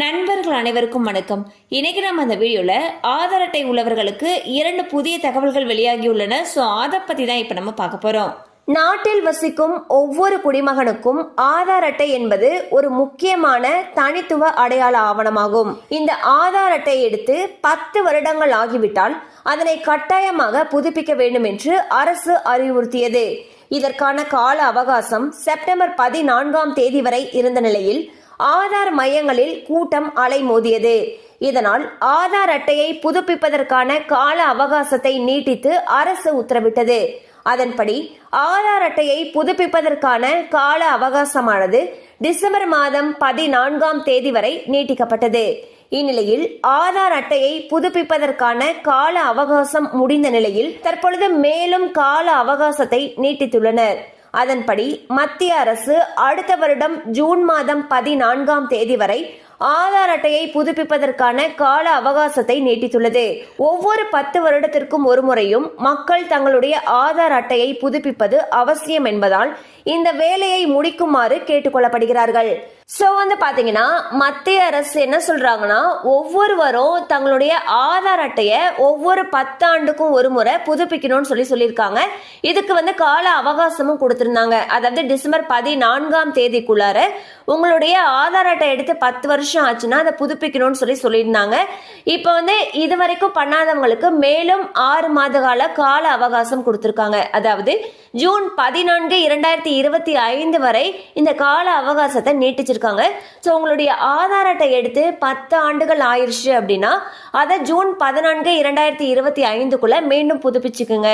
நண்பர்கள் அனைவருக்கும் வணக்கம். இன்றைக்கி நம்ம அந்த வீடியோவில் ஆதார் அட்டை உள்ளவர்களுக்கு இரண்டு புதிய தகவல்கள் வெளியாகியுள்ளன. ஸோ அதை பற்றி தான் இப்போ நம்ம பார்க்க போகிறோம் நாட்டில் வசிக்கும் ஒவ்வொரு குடிமகனுக்கும் ஆதார் அட்டை என்பது ஒரு முக்கியமான தனித்துவ அடையாள ஆவணமாகும். இந்த ஆதார் அட்டை எடுத்து பத்து வருடங்கள் ஆகிவிட்டால் அதனை கட்டாயமாக புதுப்பிக்க வேண்டும் என்று அரசு அறிவுறுத்தியது. இதற்கான கால அவகாசம் செப்டம்பர் பதினான்காம் தேதி வரை இருந்த நிலையில் ஆதார் மையங்களில் கூட்டம் அலைமோதியது. இதனால் ஆதார் அட்டையை புதுப்பிப்பதற்கான கால அவகாசத்தை நீட்டித்து அரசு உத்தரவிட்டது. அதன்படி ஆதார் அட்டையை புதுப்பிப்பதற்கான கால அவகாசமானது டிசம்பர் மாதம் பதினான்காம் தேதி வரை நீட்டிக்கப்பட்டது. இந்நிலையில் ஆதார் அட்டையை புதுப்பிப்பதற்கான கால அவகாசம் முடிந்த நிலையில் தற்பொழுது மேலும் கால அவகாசத்தை நீட்டித்துள்ளனர். அதன்படி மத்திய அரசு அடுத்த வருடம் ஜூன் மாதம் பதினான்காம் தேதி வரை ஆதார் அட்டையை புதுப்பிப்பதற்கான கால அவகாசத்தை நீட்டித்துள்ளது. ஒவ்வொரு பத்து வருடத்திற்கும் ஒரு முறையும் மக்கள் தங்களுடைய ஆதார் அட்டையை புதுப்பிப்பது அவசியம் என்பதால் இந்த வேலையை முடிக்குமாறு கேட்டுக்கொள்ளப்படுகிறார்கள் ஸோ வந்து பார்த்தீங்கன்னா மத்திய அரசு என்ன சொல்கிறாங்கன்னா ஒவ்வொருவரும் தங்களுடைய ஆதார் அட்டையை ஒவ்வொரு பத்தாண்டுக்கும் ஒரு முறை புதுப்பிக்கணும்னு சொல்லி சொல்லியிருக்காங்க. இதுக்கு வந்து கால அவகாசமும் கொடுத்துருந்தாங்க. அதாவது டிசம்பர் பதினான்காம் தேதிக்குள்ளார உங்களுடைய ஆதார் அட்டை எடுத்து பத்து வருஷம் ஆச்சுன்னா அதை புதுப்பிக்கணும்னு சொல்லி சொல்லியிருந்தாங்க. இப்போ வந்து இது வரைக்கும் பண்ணாதவங்களுக்கு மேலும் ஆறு மாத கால கால அவகாசம் கொடுத்துருக்காங்க. அதாவது ஜூன் பதினான்கு இரண்டாயிரத்தி இருபத்தி ஐந்து வரை இந்த கால அவகாசத்தை வச்சுருக்காங்க. ஸோ உங்களுடைய ஆதார் அட்டை எடுத்து பத்து ஆண்டுகள் ஆயிருச்சு அப்படின்னா அதை ஜூன் பதினான்கு இரண்டாயிரத்தி இருபத்தி ஐந்துக்குள்ளே மீண்டும் புதுப்பிச்சுக்குங்க.